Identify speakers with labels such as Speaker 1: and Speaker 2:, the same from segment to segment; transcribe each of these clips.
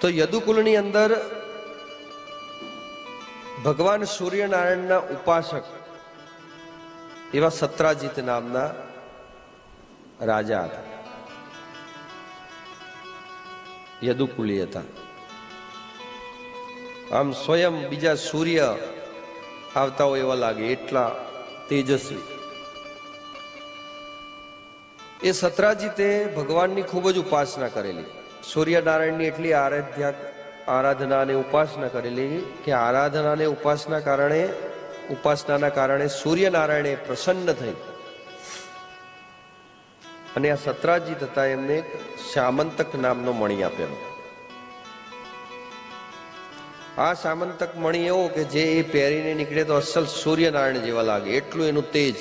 Speaker 1: તો યદુકુલની અંદર ભગવાન સૂર્યનારાયણના ઉપાસક એવા સત્રાજીત નામના રાજા હતા. યદુકુલી હતા. આમ સ્વયં બીજા સૂર્ય આવતા હોય એવા લાગે, એટલા તેજસ્વી. એ સત્રાજીતે ભગવાનની ખૂબ જ ઉપાસના કરેલી. સૂર્યનારાયણની એટલી આરાધ્યા આરાધના અને ઉપાસના કરેલી કે આરાધના ઉપાસના કારણે, ઉપાસનાના કારણે સૂર્યનારાયણે પ્રસન્ન થઈ. અને આ સતરાજી થતા એમને સામંતક નામનો મણી આપેલો. આ સામંતક મણી એવો કે જે એ પહેરીને નીકળે તો અસલ સૂર્યનારાયણ જેવા લાગે. એટલું એનું તેજ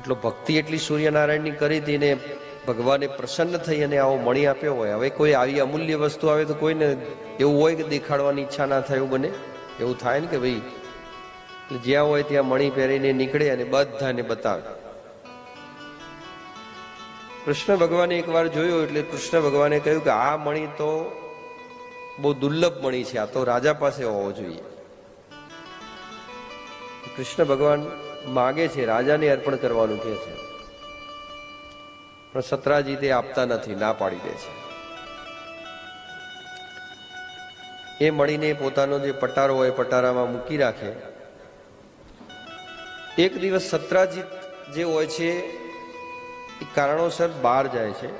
Speaker 1: એટલો ભક્તિ એટલી સૂર્યનારાયણની કરી હતી ને ભગવાને પ્રસન્ન થઈ અને આવો મણી આપ્યો હોય. હવે કોઈ આવી અમૂલ્ય વસ્તુ આવે તો કોઈને એવું હોય કે દેખાડવાની ઈચ્છા ના થાય એવું બને. એવું થાય ને કે ભાઈ જ્યાં હોય ત્યાં મણી પહેરીને નીકળે અને બધાને બતાવે. કૃષ્ણ ભગવાને એકવાર જોયો એટલે કૃષ્ણ ભગવાને કહ્યું કે આ મણી તો બહુ દુર્લભ મણી છે. આ તો રાજા પાસે હોવો જોઈએ. કૃષ્ણ ભગવાન માગે છે, રાજાને અર્પણ કરવાનું કહે છે. પણ સતરાજી તે આપતા નથી, ના પાડી દે છે. એ મળીને પોતાનો જે પટારો હોય પટારામાં મૂકી રાખે. એક દિવસ સત્રાજીત જે હોય છે, એ કારણોસર બહાર જાય છે.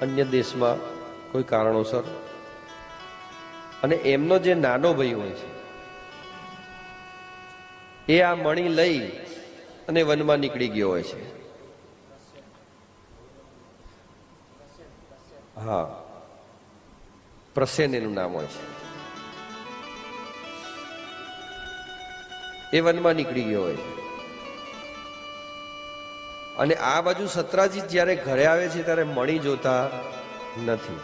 Speaker 1: અન્ય દેશમાં કોઈ કારણોસર. અને એમનો જે નાનો ભાઈ હોય છે એ આ મણી લઈ અને વનમાં નીકળી ગયો હોય છે. હા. પ્રસેન એનું નામ હોય છે. એ વનમાં નીકળી ગયો હોય છે. અને આ બાજુ સત્રાજી જ્યારે ઘરે આવે છે ત્યારે મણી જોતા નથી.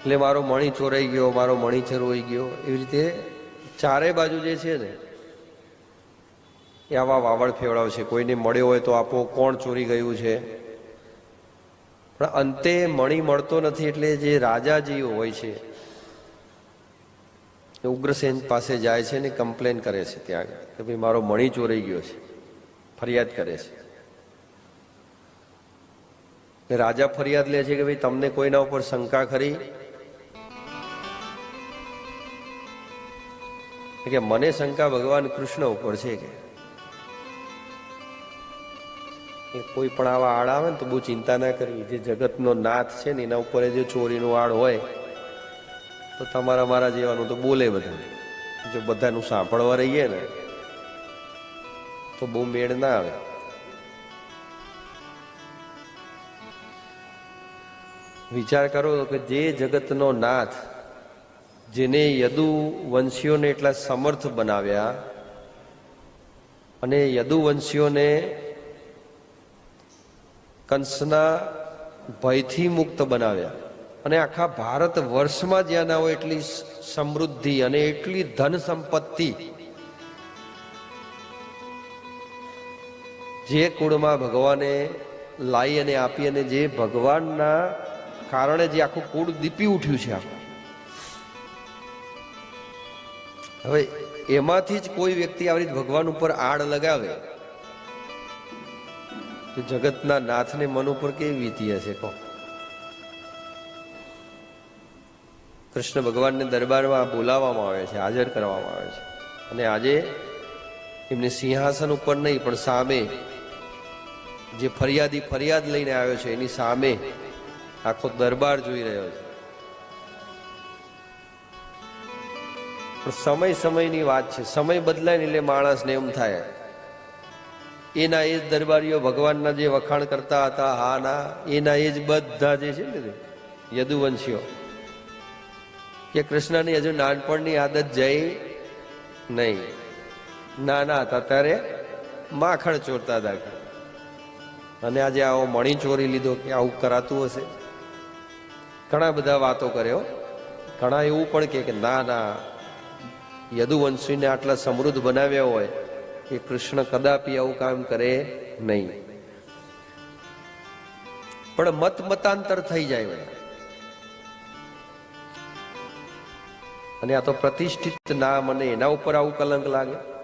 Speaker 1: એટલે મારો મણી ચોરાઈ ગયો, મારો મણી ચરોઈ ગયો, એવી રીતે ચારે બાજુ જે છે ને એ આવા વાવડ ફેવડાવશે કોઈને મળ્યો હોય તો આપો કોણ ચોરી ગયું છે. પણ અંતે મણી મળતો નથી એટલે જે રાજાજીઓ હોય છે, એ ઉગ્રસેન પાસે જાય છે ને કમ્પ્લેન કરે છે ત્યાં કે ભાઈ મારો મણી ચોરાઈ ગયો છે. ફરિયાદ કરે છે. રાજા ફરિયાદ લે છે કે ભાઈ તમને કોઈના ઉપર શંકા ખરી? કે મને શંકા ભગવાન કૃષ્ણ ઉપર છે કે? એ કોઈ પણ આવા આડ આવે ને તો બહુ ચિંતા ના કરવી. જે જગતનો નાથ છે ને એના ઉપર જે ચોરીનું આડ હોય, તો તમારા મારા જેવાનું તો બોલે બધા. જો બધાનું સાંભળવા રહીએ ને, તો બહુ મેળ ના આવે. વિચાર કરો કે જે જગતનો નાથ, જેને યદુ વંશીઓને એટલા સમર્થ બનાવ્યા, અને યદુ વંશીઓને કંસના ભયથી મુક્ત બનાવ્યા. અને આખા ભારત વર્ષમાં જ્યાં ના હોય એટલી સમૃદ્ધિ અને એટલી ધન સંપત્તિ જે કુળમાં ભગવાને લાઈ અને આપી અને જે ભગવાનના કારણે જે આખું કુળ દીપી ઉઠ્યું છે હવે એમાંથી જ કોઈ વ્યક્તિ આવી રીતે ભગવાન ઉપર આડ લગાવે. તો જગતના નાથને મન ઉપર કેવી વીતી હશે, કહો. કૃષ્ણ ભગવાનને દરબારમાં બોલાવવામાં આવે છે, હાજર કરવામાં આવે છે. અને આજે એમને સિંહાસન ઉપર નહીં, પણ સામે જે ફરિયાદી ફરિયાદ લઈને આવ્યો છે, એની સામે આખો દરબાર જોઈ રહ્યો છે. સમય સમયની વાત છે, સમય બદલાય ને એટલે માણસને એમ થાય એના એ જ દરબારીઓ ભગવાનના જે વખાણ કરતા હતા હા ના એના એ જ બધા જે છે ને યદુવંશીઓ, કે કૃષ્ણની હજુ નાનપણની આદત જઈ નહીં. નાના હતા ત્યારે માખણ ચોરતા હતા. અને આજે આવો મણી ચોરી લીધો કે આવું કરાતું હશે. ઘણા બધા વાતો કર્યો. ઘણા એવું પણ કે ના ના, યદુવંશીને આટલા સમૃદ્ધ બનાવ્યા હોય કે કૃષ્ણ કદાપી આવું કામ કરે નહીં. પણ મત મતાંતર થઈ જાય બધા અને આ તો પ્રતિષ્ઠિત નામ અને એના ઉપર આવું કલંક લાગે.